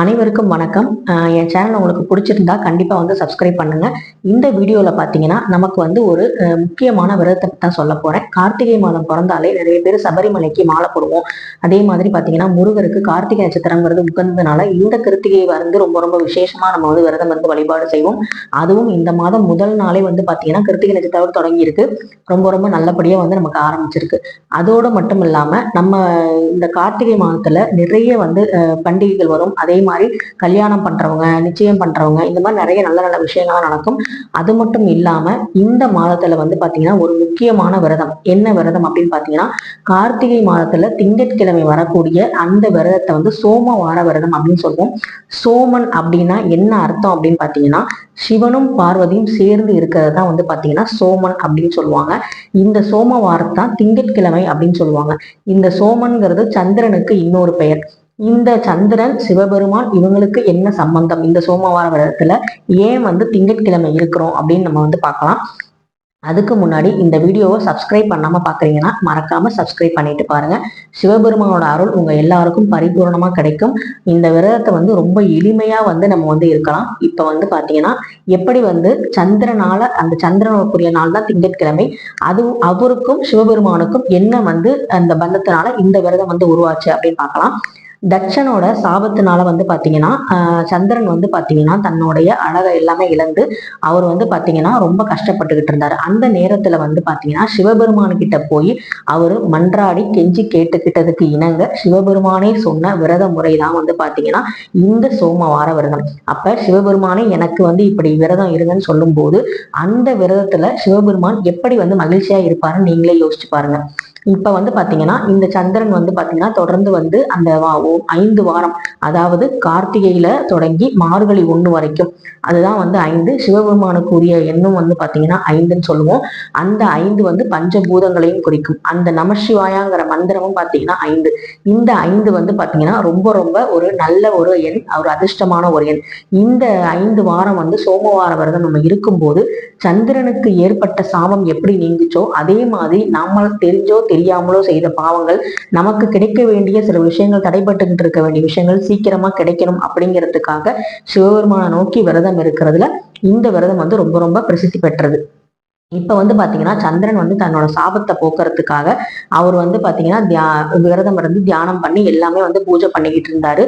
அனைவருக்கும் வணக்கம். என் சேனல் உங்களுக்கு பிடிச்சிருந்தா கண்டிப்பாக வந்து சப்ஸ்கிரைப் பண்ணுங்க. இந்த வீடியோவில் பார்த்தீங்கன்னா நமக்கு வந்து ஒரு முக்கியமான விரதத்தை தான் சொல்ல போகிறேன் கார்த்திகை மாதம் பிறந்தாலே நிறைய பேர் சபரிமலைக்கு மாலை போடுவோம். அதே மாதிரி பார்த்தீங்கன்னா முருகருக்கு கார்த்திகை நட்சத்திரங்கிறது உகந்ததுனால இந்த கிருத்திகை வந்து ரொம்ப ரொம்ப விசேஷமாக நம்ம வந்து விரதம் வந்து வழிபாடு செய்வோம். அதுவும் இந்த மாதம் முதல் நாளே வந்து பார்த்தீங்கன்னா கிருத்திகை நட்சத்திரம் தொடங்கியிருக்கு. ரொம்ப ரொம்ப நல்லபடியாக வந்து நமக்கு ஆரம்பிச்சிருக்கு. அதோடு மட்டும் இல்லாமல் நம்ம இந்த கார்த்திகை மாதத்தில் நிறைய வந்து பண்டிகைகள் வரும். அதே மாதிரி கல்யாணம் பண்றவங்க நிச்சயம் பண்றவங்க இந்த மாதிரி நிறைய நல்ல நல்ல விஷயங்கள்லாம் நடக்கும். அது மட்டும் இல்லாம இந்த மாதத்துல வந்து பாத்தீங்கன்னா ஒரு முக்கியமான விரதம். என்ன விரதம் அப்படின்னு பாத்தீங்கன்னா கார்த்திகை மாதத்துல திங்கட்கிழமை வரக்கூடிய அந்த விரதத்தை வந்து சோமவார விரதம் அப்படின்னு சொல்லுவோம் சோமன் அப்படின்னா என்ன அர்த்தம் அப்படின்னு பாத்தீங்கன்னா சிவனும் பார்வதியும் சேர்ந்து இருக்கிறது தான் வந்து பாத்தீங்கன்னா சோமன் அப்படின்னு சொல்லுவாங்க. இந்த சோம வாரத்தான் திங்கட்கிழமை அப்படின்னு சொல்லுவாங்க. இந்த சோமன்கிறது சந்திரனுக்கு இன்னொரு பெயர். இந்த சந்திரன் சிவபெருமான் இவங்களுக்கு என்ன சம்பந்தம்? இந்த சோமவார விரதத்துல ஏன் வந்து திங்கட்கிழமை இருக்கிறோம் அப்படின்னு நம்ம வந்து பார்க்கலாம். அதுக்கு முன்னாடி இந்த வீடியோவை சப்ஸ்கிரைப் பண்ணாம பாக்குறீங்கன்னா மறக்காம சப்ஸ்கிரைப் பண்ணிட்டு பாருங்க. சிவபெருமானோட அருள் உங்க எல்லாருக்கும் பரிபூர்ணமாக கிடைக்கும். இந்த விரதத்தை வந்து ரொம்ப எளிமையா வந்து நம்ம வந்து இருக்கலாம். இப்ப வந்து பார்த்தீங்கன்னா எப்படி வந்து சந்திரனால அந்த சந்திரனுக்குரிய நாள் தான் திங்கட்கிழமை. அது அவருக்கும் சிவபெருமானுக்கும் என்ன வந்து அந்த பந்தத்தினால இந்த விரதம் வந்து உருவாச்சு அப்படின்னு பார்க்கலாம். தட்சனோட சாபத்தினால வந்து பாத்தீங்கன்னா ஆஹ் சந்திரன் வந்து பாத்தீங்கன்னா தன்னுடைய அழகை எல்லாமே இழந்து அவர் வந்து பாத்தீங்கன்னா ரொம்ப கஷ்டப்பட்டுக்கிட்டு இருந்தாரு. அந்த நேரத்துல வந்து பாத்தீங்கன்னா சிவபெருமான் கிட்ட போய் அவர் மன்றாடி கெஞ்சி கேட்டுக்கிட்டதுக்கு இணங்க சிவபெருமானே சொன்ன விரத முறை தான் வந்து பாத்தீங்கன்னா இந்த சோமவார விரதம். அப்ப சிவபெருமானே எனக்கு வந்து இப்படி விரதம் இருங்கன்னு சொல்லும்போது அந்த விரதத்துல சிவபெருமான் எப்படி வந்து மகிழ்ச்சியா இருப்பாருன்னு நீங்களே யோசிச்சு பாருங்க. இப்ப வந்து பாத்தீங்கன்னா இந்த சந்திரன் வந்து பாத்தீங்கன்னா தொடர்ந்து வந்து அந்த ஓ- ஐந்து வாரம் அதாவது கார்த்திகையில தொடங்கி மார்கழி ஒண்ணு வரைக்கும். அதுதான் வந்து ஐந்து. சிவபெருமானுக்குரிய எண்ணும் வந்து பாத்தீங்கன்னா ஐந்துன்னு சொல்லுவோம். அந்த ஐந்து வந்து பஞ்சபூதங்களையும் குறிக்கும். அந்த நமசிவாயாங்கிற மந்திரமும் பாத்தீங்கன்னா ஐந்து. இந்த ஐந்து வந்து பாத்தீங்கன்னா ரொம்ப ரொம்ப ஒரு நல்ல ஒரு எண் ஒரு அதிர்ஷ்டமான ஒரு எண். இந்த ஐந்து வாரம் வந்து சோமவார விரதம் நம்ம இருக்கும்போது சந்திரனுக்கு ஏற்பட்ட சாபம் எப்படி நீங்குச்சோ அதே மாதிரி நாம தெரிஞ்சோ தெரியாமலோ செய்த பாவங்கள் நமக்கு கிடைக்க வேண்டிய சில விஷயங்கள் தடைபட்டுக்கிட்டு இருக்க வேண்டிய விஷயங்கள் சீக்கிரமா கிடைக்கணும் அப்படிங்கிறதுக்காக சிவபெருமானை நோக்கி விரதம் இருக்கிறதுல இந்த விரதம் வந்து ரொம்ப ரொம்ப பிரசித்தி பெற்றது. இப்ப வந்து பாத்தீங்கன்னா சந்திரன் வந்து தன்னோட சாபத்தை போக்குறதுக்காக அவர் வந்து பாத்தீங்கன்னா தியா விரதம் இருந்து தியானம் பண்ணி எல்லாமே வந்து பூஜை பண்ணிக்கிட்டு இருந்தாரு.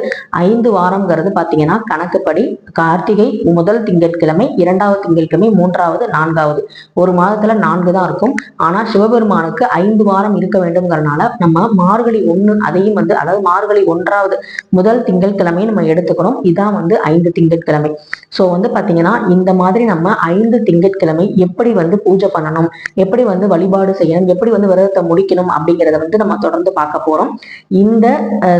ஐந்து வாரம்ங்கிறது பாத்தீங்கன்னா கணக்குப்படி கார்த்திகை முதல் திங்கட்கிழமை இரண்டாவது திங்கட்கிழமை மூன்றாவது நான்காவது. ஒரு மாதத்துல நான்கு தான் இருக்கும். ஆனா சிவபெருமானுக்கு ஐந்து வாரம் இருக்க வேண்டும்ங்கிறனால நம்ம மார்கழி ஒண்ணு அதையும் வந்து அதாவது மார்கழி ஒன்றாவது முதல் திங்கட்கிழமை நம்ம எடுத்துக்கணும். இதான் வந்து ஐந்து திங்கட்கிழமை. சோ வந்து பாத்தீங்கன்னா இந்த மாதிரி நம்ம ஐந்து திங்கட்கிழமை எப்படி வந்து பூஜை பண்ணணும். எப்படி வந்து வழிபாடு செய்யணும் எப்படி வந்து விரதத்தை முடிக்கணும் அப்படிங்கிறத வந்து நம்ம தொடர்ந்து பார்க்க போறோம். இந்த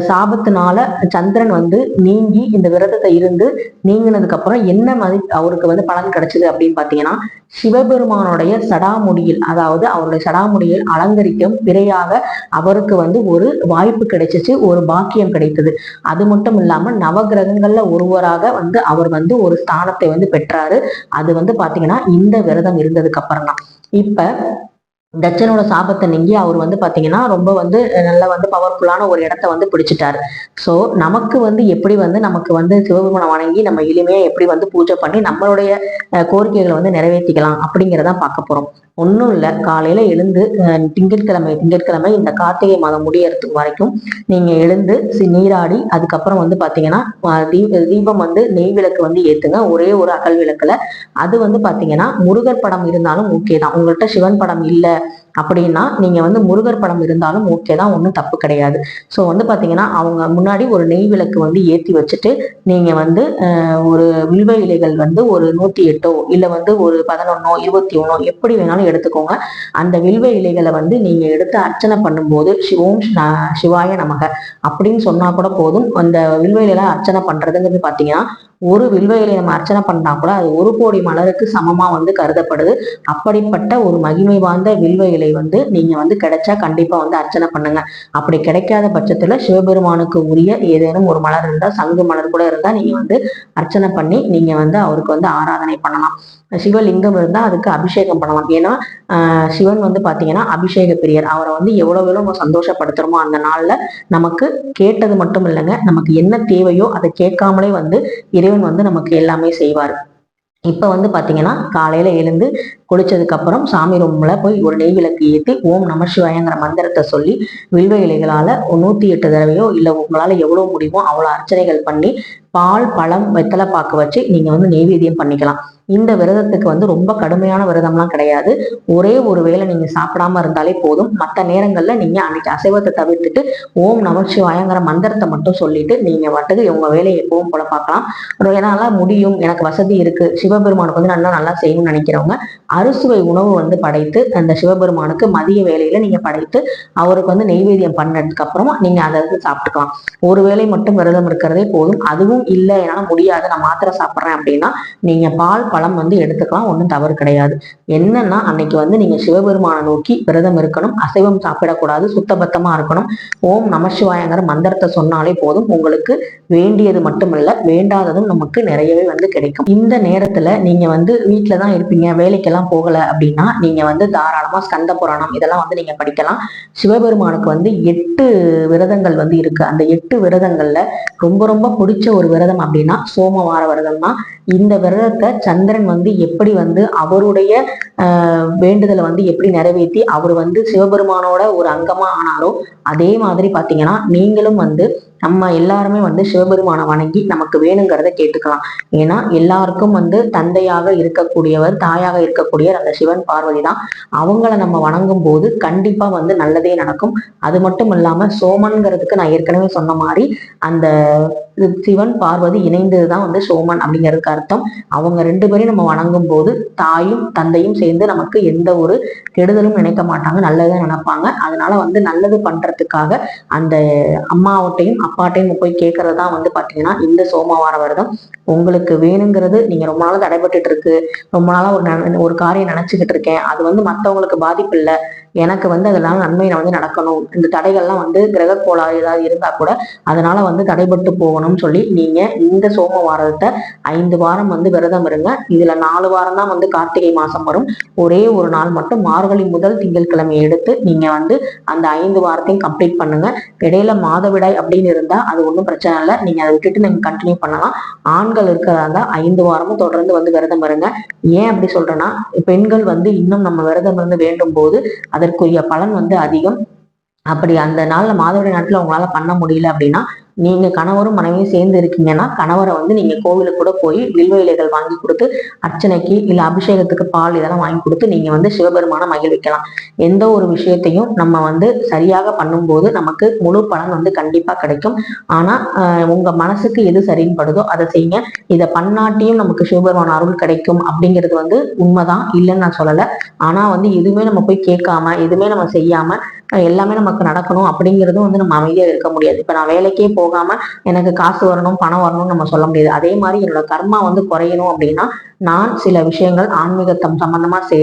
சாபத்தினால சந்திரன் வந்து நீங்கி இந்த விரதத்தை இருந்து நீங்கினதுக்கு அப்புறம் என்ன மாதிரி அவருக்கு வந்து பலன் கிடைச்சது அப்படின்னு பாத்தீங்கன்னா சிவபெருமானுடைய சடாமுடியில் அதாவது அவருடைய சடாமுடியில் அலங்கரிக்கும் பிறையாக அவருக்கு வந்து ஒரு வாய்ப்பு கிடைச்சிச்சு ஒரு பாக்கியம் கிடைத்தது. அது மட்டும் இல்லாம நவகிரகங்கள்ல ஒருவராக வந்து அவர் வந்து ஒரு ஸ்தானத்தை வந்து பெற்றாரு. அது வந்து பாத்தீங்கன்னா இந்த விரதம் இருந்ததுக்கு அப்புறம் தான் இப்ப டச்சனோட சாபத்தை நீங்கி அவர் வந்து பாத்தீங்கன்னா ரொம்ப வந்து நல்ல வந்து பவர்ஃபுல்லான ஒரு இடத்த வந்து பிடிச்சிட்டாரு. சோ நமக்கு வந்து எப்படி வந்து நமக்கு வந்து சிவபெருமனை வணங்கி நம்ம எளிமையா எப்படி வந்து பூஜை பண்ணி நம்மளுடைய கோரிக்கைகளை வந்து நிறைவேற்றிக்கலாம் அப்படிங்கிறத பார்க்க போறோம். ஒன்றும் இல்லை. காலையில் எழுந்து திங்கட்கிழமை திங்கட்கிழமை இந்த கார்த்திகை மாதம் முடியறதுக்கு வரைக்கும் நீங்கள் எழுந்து சி- நீராடி அதுக்கப்புறம் வந்து பார்த்தீங்கன்னா தீப தீபம் வந்து நெய் விளக்கு வந்து ஏற்றுங்க ஒரே ஒரு அகல் விளக்கில். அது வந்து பார்த்தீங்கன்னா முருகர் படம் இருந்தாலும் ஓகே தான். உங்கள்கிட்ட சிவன் படம் இல்லை அப்படின்னா நீங்கள் வந்து முருகர் படம் இருந்தாலும் ஓகே தான் ஒன்றும் தப்பு கிடையாது. ஸோ வந்து பார்த்தீங்கன்னா அவங்க முன்னாடி ஒரு நெய் விளக்கு வந்து ஏற்றி வச்சுட்டு நீங்கள் வந்து ஒரு வில்வ இலைகள் வந்து ஒரு நூற்றி எட்டோ இல்லை வந்து ஒரு பதினொன்னோ இருபத்தி ஒன்னோ எப்படி வேணாலும் எடுத்துக்கோங்க. அந்த வில்வ இலைகளை வந்து நீங்கள் எடுத்து அர்ச்சனை பண்ணும்போது சிவோம் சிவாய நமக அப்படின்னு சொன்னால் கூட போதும். அந்த வில்வ இலையெல்லாம் அர்ச்சனை பண்ணுறதுங்கிறது பார்த்தீங்கன்னா ஒரு வில்வ இலையை நம்ம அர்ச்சனை பண்ணா கூட அது ஒரு கோடி மலருக்கு சமமாக வந்து கருதப்படுது. அப்படிப்பட்ட ஒரு மகிமை வாய்ந்த வில்வ இலை இலை வந்து நீங்க வந்து கிடைச்சா கண்டிப்பா வந்து அர்ச்சனை பண்ணுங்க. அப்படி கிடைக்காத பட்சத்துல சிவபெருமானுக்கு உரிய ஏதேனும் ஒரு மலர் இருந்தா சங்கு மலர் கூட இருந்தா நீங்க வந்து அர்ச்சனை பண்ணி நீங்க வந்து அவருக்கு வந்து ஆராதனை பண்ணலாம். சிவலிங்கம் இருந்தா அதுக்கு அபிஷேகம் பண்ணலாம். ஏன்னா ஆஹ் சிவன் வந்து பாத்தீங்கன்னா அபிஷேக பிரியர். அவரை வந்து எவ்வளவு எவ்வளவு நம்ம சந்தோஷப்படுத்துறோமோ அந்த நாள்ல நமக்கு கேட்டது மட்டும் இல்லைங்க. நமக்கு என்ன தேவையோ அதை கேட்காமலே வந்து இறைவன் வந்து நமக்கு எல்லாமே செய்வார். இப்ப வந்து பாத்தீங்கன்னா காலையில எழுந்து குளிச்சதுக்கு அப்புறம் சாமி ரூமில் போய் ஒரு நெய் விளக்கு ஏற்றி ஓம் நம சிவாயங்கிற மந்திரத்தை சொல்லி வில்வ இலைகளால நூத்தி எட்டு தடவையோ இல்ல உங்களால எவ்வளவு முடியுமோ அவ்வளவு அர்ச்சனைகள் பண்ணி பால் பழம் வெத்தலை பாக்கு வச்சு நீங்க வந்து நெய்வேத்தியம் பண்ணிக்கலாம். இந்த விரதத்துக்கு வந்து ரொம்ப கடுமையான விரதம்லாம் கிடையாது. ஒரே ஒரு வேளை நீங்க சாப்பிடாம இருந்தாலே போதும். மற்ற நேரங்கள்ல நீங்க அன்னைக்கு அசைவத்தை தவிர்த்துட்டு ஓம் நமச்சிவாயங்கிற மந்திரத்தை மட்டும் சொல்லிட்டு நீங்க வட்டது உங்க வேலையை எப்பவும் போல பார்க்கலாம். என்னால முடியும். எனக்கு வசதி இருக்கு. சிவபெருமானுக்கு வந்து நல்லா நல்லா செய்யணும்னு நினைக்கிறவங்க அறுசுவை உணவு வந்து படைத்து அந்த சிவபெருமானுக்கு மதிய வேலையில நீங்க படைத்து அவருக்கு வந்து நெய்வேத்தியம் பண்ணதுக்கு அப்புறமா நீங்க அதை வந்து சாப்பிட்டுக்கலாம். ஒரு வேளை மட்டும் விரதம் இருக்கிறதே போதும். அதுவும் முடியும் இல்லை என்னால முடியாது நான் மாத்திரை சாப்பிட்றேன் அப்படின்னா நீங்கள் பால் பழம் வந்து எடுத்துக்கலாம் ஒன்றும் தவறு கிடையாது. என்னன்னா அன்னைக்கு வந்து நீங்கள் சிவபெருமானை நோக்கி விரதம் இருக்கணும் அசைவம் சாப்பிடக்கூடாது சுத்தபத்தமாக இருக்கணும். ஓம் நமசிவாயங்கிற மந்திரத்தை சொன்னாலே போதும் உங்களுக்கு வேண்டியது மட்டுமல்ல வேண்டாததும் நமக்கு நிறையவே வந்து கிடைக்கும். இந்த நேரத்தில் நீங்கள் வந்து வீட்டில் தான் இருப்பீங்க வேலைக்கெல்லாம் போகலை அப்படின்னா நீங்கள் வந்து தாராளமாக ஸ்கந்த புராணம் இதெல்லாம் வந்து நீங்கள் படிக்கலாம். சிவபெருமானுக்கு வந்து எட்டு விரதங்கள் வந்து இருக்கு. அந்த எட்டு விரதங்கள்ல ரொம்ப ரொம்ப பிடிச்ச ஒரு விரதம் அப்படின்னா சோமவார விரதம் தான் இந்த விரதத்தை சந்திரன் வந்து எப்படி வந்து அவருடைய வேண்டுதலை வந்து எப்படி நிறைவேற்றி அவர் வந்து சிவபெருமானோட ஒரு அங்கமா ஆனாரோ அதே மாதிரி பாத்தீங்கன்னா நீங்களும் வந்து நம்ம எல்லாருமே வந்து சிவபெருமானை வணங்கி நமக்கு வேணுங்கிறத கேட்டுக்கலாம். ஏன்னா எல்லாருக்கும் வந்து தந்தையாக இருக்கக்கூடியவர் தாயாக இருக்கக்கூடியவர் அந்த சிவன் பார்வதி தான். அவங்கள நம்ம வணங்கும் போது கண்டிப்பா வந்து நல்லதே நடக்கும். அது மட்டும் இல்லாம சோமன்கிறதுக்கு நான் ஏற்கனவே சொன்ன மாதிரி அந்த சிவன் பார்வதி இணைந்ததுதான் வந்து சோமன் அப்படிங்கிறதுக்காக அர்த்தம். அவங்க ரெண்டு பேரையும் நம்ம வணங்கும் போது தாயும் தந்தையும் சேர்ந்து நமக்கு எந்த ஒரு கெடுதலும் நினைக்க மாட்டாங்க. நல்லதான் நினைப்பாங்க. அதனால வந்து நல்லது பண்றதுக்காக அந்த அம்மாவட்டையும் அப்பாட்டையும் போய் கேட்கறது தான் வந்து பாத்தீங்கன்னா இந்த சோமவார விரதம் உங்களுக்கு வேணுங்கிறது நீங்க ரொம்ப நாளாக தடைபட்டு இருக்கு. ரொம்ப நாளா ஒரு ஒரு காரியம் நினைச்சுக்கிட்டு இருக்கேன். அது வந்து மற்றவங்களுக்கு பாதிப்பு இல்லை. எனக்கு வந்து அதனால நன்மை வந்து நடக்கணும். இந்த தடைகள்லாம் வந்து கிரக கோளாறு ஏதாவது இருந்தா கூட அதனால வந்து தடைபட்டு போகணும்னு சொல்லி நீங்க இந்த சோம வாரத்தை ஐந்து வாரம் வந்து விரதம் இருங்க. இதுல நாலு வாரம் தான் வந்து கார்த்திகை மாசம் வரும். ஒரே ஒரு நாள் மட்டும் மார்கழி முதல் திங்கட்கிழமை எடுத்து நீங்க வந்து அந்த ஐந்து வாரத்தையும் கம்ப்ளீட் பண்ணுங்க. இடையில மாதவிடாய் அப்படின்னு இருந்தா அது ஒன்றும் பிரச்சனை இல்லை. நீங்க அதை விட்டுட்டு நீங்க கண்டினியூ பண்ணலாம். ஆண்கள் இருக்கிறதா இருந்தால் ஐந்து வாரமும் தொடர்ந்து வந்து விரதம் இருங்க. ஏன் அப்படி சொல்றேன்னா பெண்கள் வந்து இன்னும் நம்ம விரதம் இருந்து வேண்டும் போது அதற்குரிய பலன் வந்து அதிகம். அப்படி அந்த நாள்ல மாதவிடாய் நாட்டில் உங்களால பண்ண முடியல அப்படின்னா நீங்க கணவரும் மனைவியும் சேர்ந்து இருக்கீங்கன்னா கணவரை வந்து நீங்க கோவிலுக்கு கூட போய் வில்வ இலைகள் வாங்கி கொடுத்து அர்ச்சனைக்கு இல்ல அபிஷேகத்துக்கு பால் இதெல்லாம் வாங்கி கொடுத்து நீங்க வந்து சிவபெருமான மகிழ்விக்கலாம். எந்த ஒரு விஷயத்தையும் நம்ம வந்து சரியாக பண்ணும்போது நமக்கு முழு பலன் வந்து கண்டிப்பா கிடைக்கும். ஆனா உங்க மனசுக்கு எது சரின்னு படுதோ அதை செய்யுங்க. இதை பண்ணாட்டியும் நமக்கு சிவபெருமான அருள் கிடைக்கும் அப்படிங்கிறது வந்து உண்மைதான். இல்லைன்னு நான் சொல்லலை. ஆனா வந்து எதுவுமே நம்ம போய் கேட்காம எதுவுமே நம்ம செய்யாம எல்லாமே நமக்கு நடக்கணும் அப்படிங்கிறதும் வந்து நம்ம அமைதியா இருக்க முடியாது. இப்ப நான் வேலைக்கே போகாம எனக்கு காசு வரணும் பணம் வரணும்னு நம்ம சொல்ல முடியாது. அதே மாதிரி என்னோட கர்மா வந்து குறையணும் அப்படின்னா நான் சில விஷயங்கள் ஆன்மீகத்தம் சம்பந்தமா சே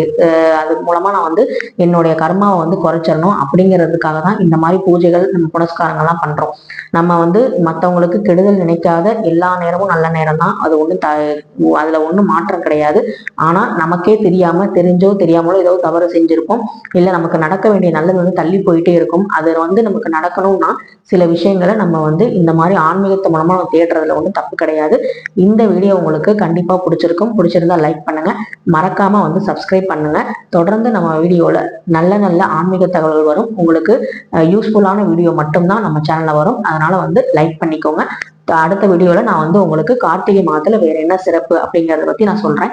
அது மூலமா நான் வந்து என்னுடைய கர்மாவை வந்து குறைச்சிடணும் அப்படிங்கிறதுக்காக தான் இந்த மாதிரி பூஜைகள் நம்ம புனஸ்காரங்கள்லாம் பண்றோம். நம்ம வந்து மற்றவங்களுக்கு கெடுதல் நினைக்காத எல்லா நேரமும் நல்ல நேரம் தான். அது ஒன்றும் த அதுல ஒன்றும் மாற்றம் கிடையாது. ஆனா நமக்கே தெரியாம தெரிஞ்சோ தெரியாமலோ ஏதோ தவறு செஞ்சிருப்போம். இல்லை நமக்கு நடக்க வேண்டிய நல்லது வந்து தள்ளி போயிட்டே இருக்கும். அது வந்து நமக்கு நடக்கணும்னா சில விஷயங்களை நம்ம வந்து இந்த மாதிரி ஆன்மீகத்தை மூலமா நம்ம தேடுறதுல ஒன்றும் தப்பு கிடையாது. இந்த வீடியோ உங்களுக்கு கண்டிப்பா பிடிச்சிருக்கும். பிடிச்சிருந்தா லைக் பண்ணுங்க. மறக்காம வந்து சப்ஸ்கிரைப் பண்ணுங்க. தொடர்ந்து நம்ம வீடியோவில் நல்ல நல்ல ஆன்மீக தகவல்கள் வரும். உங்களுக்கு யூஸ்ஃபுல்லான வீடியோ மட்டும்தான் நம்ம சேனல்ல வரும். அதனால வந்து லைக் பண்ணிக்கோங்க. அடுத்த வீடியோவில் நான் வந்து உங்களுக்கு கார்த்திகை மாதத்தில் வேற என்ன சிறப்பு அப்படிங்கறத பத்தி நான் சொல்றேன்.